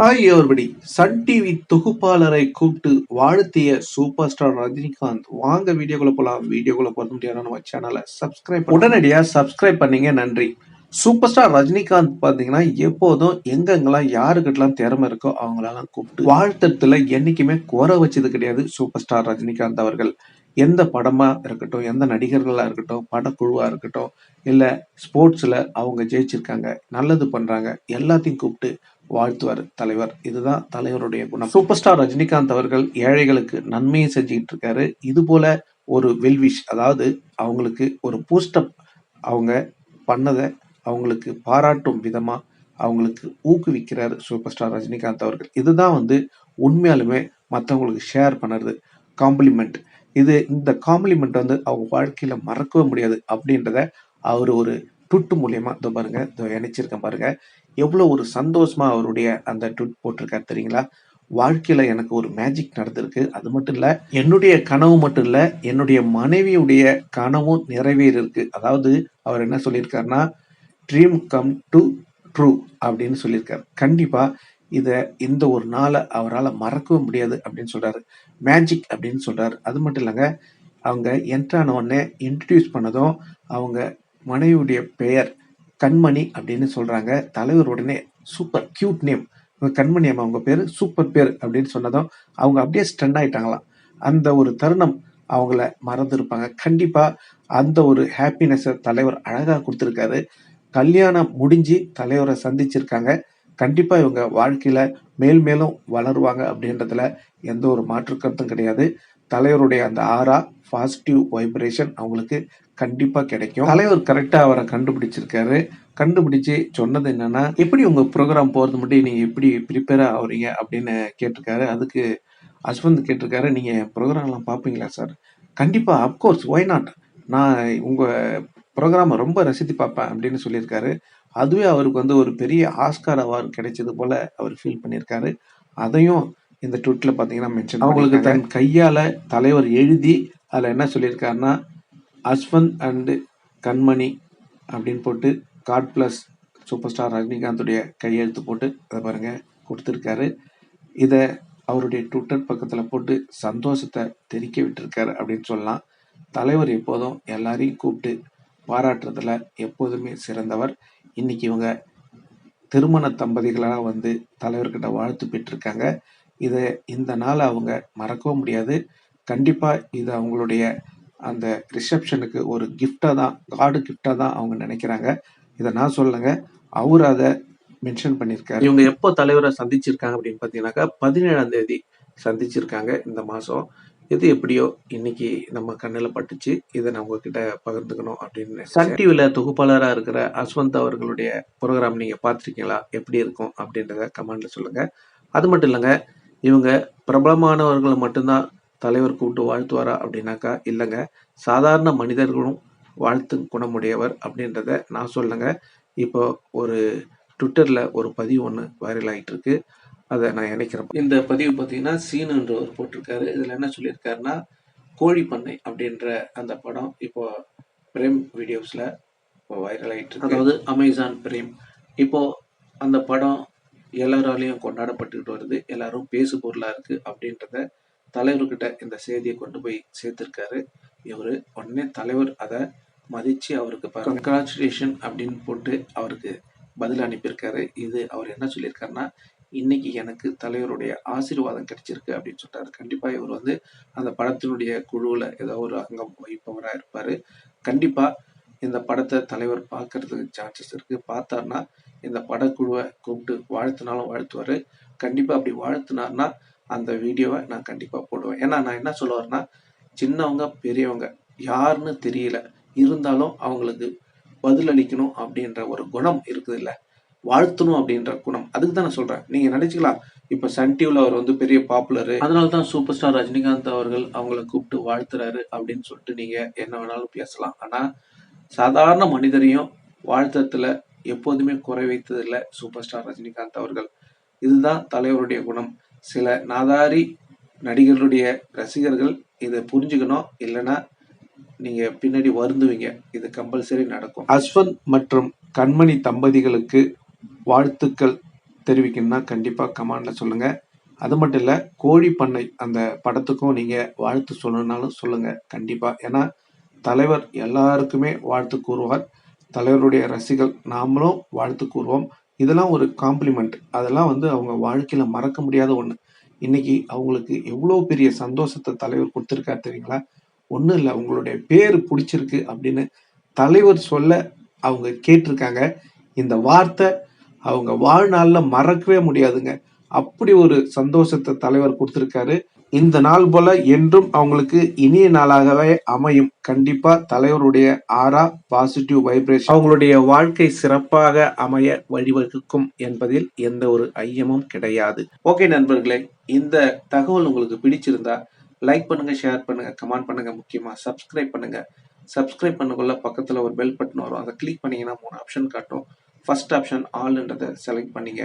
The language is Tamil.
ஹாய் எவர்படி சன் டிவி தொகுப்பாளரை கூப்பிட்டு வாழ்த்திய சூப்பர் ஸ்டார் ரஜினிகாந்த். வாங்க வீடியோக்குள்ள போலாம். வீடியோக்குள்ள போறது முடியாது நம்ம சேனலை சப்ஸ்கிரைப் உடனடியாக சப்ஸ்கிரைப் பண்ணீங்க. நன்றி. சூப்பர் ஸ்டார் ரஜினிகாந்த் பார்த்தீங்கன்னா எப்போதும் எங்கெங்கெல்லாம் யாருக்கிட்டலாம் திறமை இருக்கோ அவங்களெல்லாம் கூப்பிட்டு வாழ்த்தத்தில் என்றைக்குமே குறை வச்சது கிடையாது சூப்பர் ஸ்டார் ரஜினிகாந்த் அவர்கள். எந்த படமாக இருக்கட்டும் எந்த நடிகர்களாக இருக்கட்டும் படக்குழுவாக இருக்கட்டும் இல்லை ஸ்போர்ட்ஸில் அவங்க ஜெயிச்சிருக்காங்க நல்லது பண்ணுறாங்க எல்லாத்தையும் கூப்பிட்டு வாழ்த்துவார் தலைவர். இதுதான் தலைவருடைய குணம். சூப்பர் ஸ்டார் ரஜினிகாந்த் அவர்கள் ஏழைகளுக்கு நன்மையை செஞ்சுக்கிட்டு இருக்காரு. இது போல ஒரு வெல்விஷ் அதாவது அவங்களுக்கு ஒரு பூஸ்டப் அவங்க பண்ணதை அவங்களுக்கு பாராட்டும் விதமா அவங்களுக்கு ஊக்குவிக்கிறார் சூப்பர் ஸ்டார் ரஜினிகாந்த் அவர்கள். இதுதான் வந்து உண்மையாலுமே மற்றவங்களுக்கு ஷேர் பண்ணுறது. காம்ப்ளிமெண்ட் இது இந்த காம்ப்ளிமெண்ட் வந்து அவங்க வாழ்க்கையில் மறக்கவே முடியாது அப்படின்றத அவர் ஒரு ட்விட்டு மூலியமா இதோ பாருங்க இதோ இணைச்சிருக்கேன் பாருங்கள் எவ்வளோ ஒரு சந்தோஷமாக அவருடைய அந்த ட்விட் போட்டிருக்காரு தெரியுங்களா? வாழ்க்கையில் எனக்கு ஒரு மேஜிக் நடந்திருக்கு. அது மட்டும் இல்லை என்னுடைய கனவு மட்டும் இல்லை என்னுடைய மனைவியுடைய கனவும் நிறைவேறிருக்கு அதாவது அவர் என்ன சொல்லியிருக்காருன்னா ட்ரீம் கம் டு ட்ரூ அப்படின்னு சொல்லியிருக்காரு. கண்டிப்பாக இதை இந்த ஒரு நாளை அவரால் மறக்கவே முடியாது அப்படின்னு சொல்கிறாரு மேஜிக் அப்படின்னு சொல்கிறாரு அது மட்டும் இல்லைங்க அவங்க என்ட்ரான உடனே இன்ட்ரடியூஸ் பண்ணதும் அவங்க மனைவியுடைய பெயர் கண்மணி அப்படின்னு சொல்றாங்க. தலைவர் உடனே சூப்பர் கியூட் நேம் கண்மணி அம்மா அவங்க பேர் சூப்பர் பேர் அப்படின்னு சொன்னதும் அவங்க அப்படியே ஸ்டன் ஆயிட்டாங்களாம். அந்த ஒரு தருணம் அவங்கள மறந்துருப்பாங்க. கண்டிப்பா அந்த ஒரு ஹாப்பினஸை தலைவர் அழகா கொடுத்துருக்காரு. கல்யாணம் முடிஞ்சு தலைவரை சந்திச்சிருக்காங்க. கண்டிப்பா இவங்க வாழ்க்கையில மேல் மேலும் வளருவாங்க அப்படின்றதுல எந்த ஒரு மாற்று கருத்தும் கிடையாது. தலைவருடைய அந்த ஆரா பாசிட்டிவ் வைப்ரேஷன் அவங்களுக்கு கண்டிப்பா கிடைக்கும். தலைவர் கரெக்டா அவரை கண்டுபிடிச்சிருக்காரு. கண்டுபிடிச்சு சொன்னது என்னன்னா எப்படி உங்க ப்ரோக்ராம் போறது மட்டும் நீங்க எப்படி ப்ரிப்பேரா ஆகுறீங்க அப்படின்னு கேட்டிருக்காரு. அதுக்கு அஸ்வந்த் கேட்டிருக்காரு நீங்க ப்ரோக்ராம்லாம் பார்ப்பீங்களா சார் கண்டிப்பா அப்கோர்ஸ் ஒய் நாட் நான் உங்க ப்ரோக்ராமை ரொம்ப ரசித்து பார்ப்பேன் அப்படின்னு சொல்லியிருக்காரு. அதுவே அவருக்கு வந்து ஒரு பெரிய ஆஸ்கார் அவார்டு கிடைச்சது போல அவர் ஃபீல் பண்ணியிருக்காரு. அதையும் இந்த ட்விட்ல பார்த்தீங்கன்னா மென்ஷன் அவங்களுக்கு தன் கையால தலைவர் எழுதி அதில் என்ன சொல்லியிருக்காருன்னா அஸ்வந்த் அண்டு கண்மணி அப்படின்னு போட்டு காட் ப்ளஸ் சூப்பர் ஸ்டார் ரஜினிகாந்துடைய கையெழுத்து போட்டு அதை பாருங்கள் கொடுத்துருக்காரு. இதை அவருடைய ட்விட்டர் பக்கத்தில் போட்டு சந்தோஷத்தை தெரிக்க விட்டுருக்காரு அப்படின்னு சொல்லலாம். தலைவர் எப்போதும் எல்லாரையும் கூப்பிட்டு பாராட்டுறதுல எப்போதுமே சிறந்தவர். இன்னைக்கு இவங்க திருமண தம்பதிகளாக வந்து தலைவர்கிட்ட வாழ்த்து பெற்றிருக்காங்க. இதை இந்த நாள் அவங்க மறக்கவும் முடியாது. கண்டிப்பாக இது அவங்களுடைய அந்த ரிசப்ஷனுக்கு ஒரு கிஃப்டாக தான் காடு கிஃப்டாக தான் அவங்க நினைக்கிறாங்க. இதை நான் சொல்லுங்க அவர் அதை மென்ஷன் பண்ணியிருக்காரு. இவங்க எப்போ தலைவரை சந்திச்சிருக்காங்க அப்படின்னு பார்த்தீங்கன்னாக்கா பதினேழாம் தேதி சந்திச்சிருக்காங்க இந்த மாதம் எது எப்படியோ இன்னைக்கு நம்ம கண்ணில் பட்டுச்சு. இதை நான் உங்ககிட்ட பகிர்ந்துக்கணும் அப்படின்னு சன் டிவியில் தொகுப்பாளராக இருக்கிற அஸ்வந்த் அவர்களுடைய ப்ரோக்ராம் நீங்கள் பார்த்துருக்கீங்களா? எப்படி இருக்கும் அப்படின்றத கமெண்ட்ல சொல்லுங்க. அது மட்டும் இல்லைங்க இவங்க பிரபலமானவர்களை மட்டும்தான் தலைவர் கூப்பிட்டு வாழ்த்துவாரா அப்படின்னாக்கா இல்லைங்க. சாதாரண மனிதர்களும் வாழ்த்து குணமுடையவர் அப்படின்றத நான் சொல்லுங்க. இப்போ ஒரு ட்விட்டரில் ஒரு பதிவு ஒன்று வைரல் ஆகிட்டு இருக்கு அதை நான் நினைக்கிறேன். இந்த பதிவு பார்த்தீங்கன்னா சீனுன்றவர் போட்டிருக்காரு. இதில் என்ன சொல்லியிருக்காருன்னா கோழி பண்ணை அப்படின்ற அந்த படம் இப்போ பிரேம் வீடியோஸில் இப்போ வைரல் ஆகிட்டு இருக்கு அதாவது அமேசான் பிரேம் இப்போ அந்த படம் எல்லாராலையும் கொண்டாடப்பட்டுக்கிட்டு வருது. எல்லாரும் பேசு பொருளாக இருக்குது அப்படின்றத தலைவர்கிட்ட இந்த செய்தியை கொண்டு போய் சேர்த்திருக்காரு. இவர் உடனே தலைவர் அதை மதித்து அவருக்கு கங்க்ராச்சுலேஷன் அப்படின்னு போட்டு அவருக்கு பதில் அனுப்பியிருக்காரு. இது அவர் என்ன சொல்லியிருக்காருன்னா இன்னைக்கு எனக்கு தலைவருடைய ஆசீர்வாதம் கிடைச்சிருக்கு அப்படின்னு சொல்றாரு கண்டிப்பா இவர் வந்து அந்த படத்தினுடைய குழுவில் ஏதோ ஒரு அங்கம் வகிப்பவராக இருப்பார். கண்டிப்பா இந்த படத்தை தலைவர் பார்க்கறதுக்கு சான்சஸ் இருக்கு. பார்த்தாருன்னா இந்த படக்குழுவை கூப்பிட்டு வாழ்த்தினாலும் வாழ்த்துவார். கண்டிப்பா அப்படி வாழ்த்தினார்னா அந்த வீடியோவை நான் கண்டிப்பா போடுவேன். ஏன்னா நான் என்ன சொல்லுவேன்னா சின்னவங்க பெரியவங்க யாருன்னு தெரியல. இருந்தாலும் அவங்களுக்கு பதிலளிக்கணும் அப்படின்ற ஒரு குணம் இருக்குது இல்ல வாழ்த்தணும் அப்படின்ற குணம். அதுக்கு தான் நான் சொல்றேன். நீங்க நினச்சிக்கலாம் இப்ப சன் டிவியில் அவர் வந்து பெரிய பாப்புலரு. அதனால தான் சூப்பர் ஸ்டார் ரஜினிகாந்த் அவர்கள் அவங்கள கூப்பிட்டு வாழ்த்துறாரு அப்படின்னு சொல்லிட்டு நீங்க என்ன வேணாலும் பேசலாம். ஆனா சாதாரண மனிதரையும் வாழ்த்தத்துல எப்போதுமே குறை வைத்ததில்லை சூப்பர் ஸ்டார் ரஜினிகாந்த் அவர்கள். இதுதான் தலைவருடைய குணம். சில நாதாரி நடிகர்களுடைய ரசிகர்கள் இதை புரிஞ்சுக்கணும். இல்லைன்னா நீங்க பின்னாடி வருந்துவீங்க. இது கம்பல்சரி நடக்கும். அஸ்வந்த் மற்றும் கண்மணி தம்பதிகளுக்கு வாழ்த்துக்கள் தெரிவிக்கணும்னா கண்டிப்பாக கமாண்டில் சொல்லுங்கள் அது மட்டும் இல்லை கோழி பண்ணை அந்த படத்துக்கும் நீங்கள் வாழ்த்து சொல்லணும்னாலும் சொல்லுங்கள் கண்டிப்பாக ஏன்னா, தலைவர் எல்லாருக்குமே வாழ்த்து கூறுவார். தலைவருடைய ரசிகர் நாமளும் வாழ்த்து கூறுவோம். இதெல்லாம் ஒரு காம்ப்ளிமெண்ட். அதெல்லாம் வந்து அவங்க வாழ்க்கையில மறக்க முடியாத ஒன்று இன்னைக்கு அவங்களுக்கு எவ்வளோ பெரிய சந்தோஷத்தை தலைவர் கொடுத்துருக்காரு தெரியுங்களா? ஒன்றும் இல்லை அவங்களுடைய பேர் பிடிச்சிருக்கு அப்படின்னு தலைவர் சொல்ல அவங்க கேட்டிருக்காங்க. இந்த வார்த்தை அவங்க வாழ்நாளில் மறக்கவே முடியாதுங்க. அப்படி ஒரு சந்தோஷத்தை தலைவர் கொடுத்துருக்காரு இந்த நாள் போல என்றும் அவங்களுக்கு இனிய நாளாகவே அமையும். கண்டிப்பா தலைவருடைய ஆரா, பாசிட்டிவ் வைப்ரேஷன் அவங்களுடைய வாழ்க்கை சிறப்பாக அமைய வழிவகுக்கும் என்பதில் எந்த ஒரு ஐயமும் கிடையாது. ஓகே நண்பர்களே, இந்த தகவல் உங்களுக்கு பிடிச்சிருந்தா லைக் பண்ணுங்க, ஷேர் பண்ணுங்க, கமெண்ட் பண்ணுங்க. முக்கியமா சப்ஸ்கிரைப் பண்ணுங்க. சப்ஸ்கிரைப் பண்ணக்குள்ள பக்கத்துல ஒரு பெல் பட்டன் வரும். அதை கிளிக் பண்ணீங்கன்னா மூணு ஆப்ஷன் காட்டும். ஃபர்ஸ்ட் ஆப்ஷன் ஆல்ன்றதை செலக்ட் பண்ணீங்க.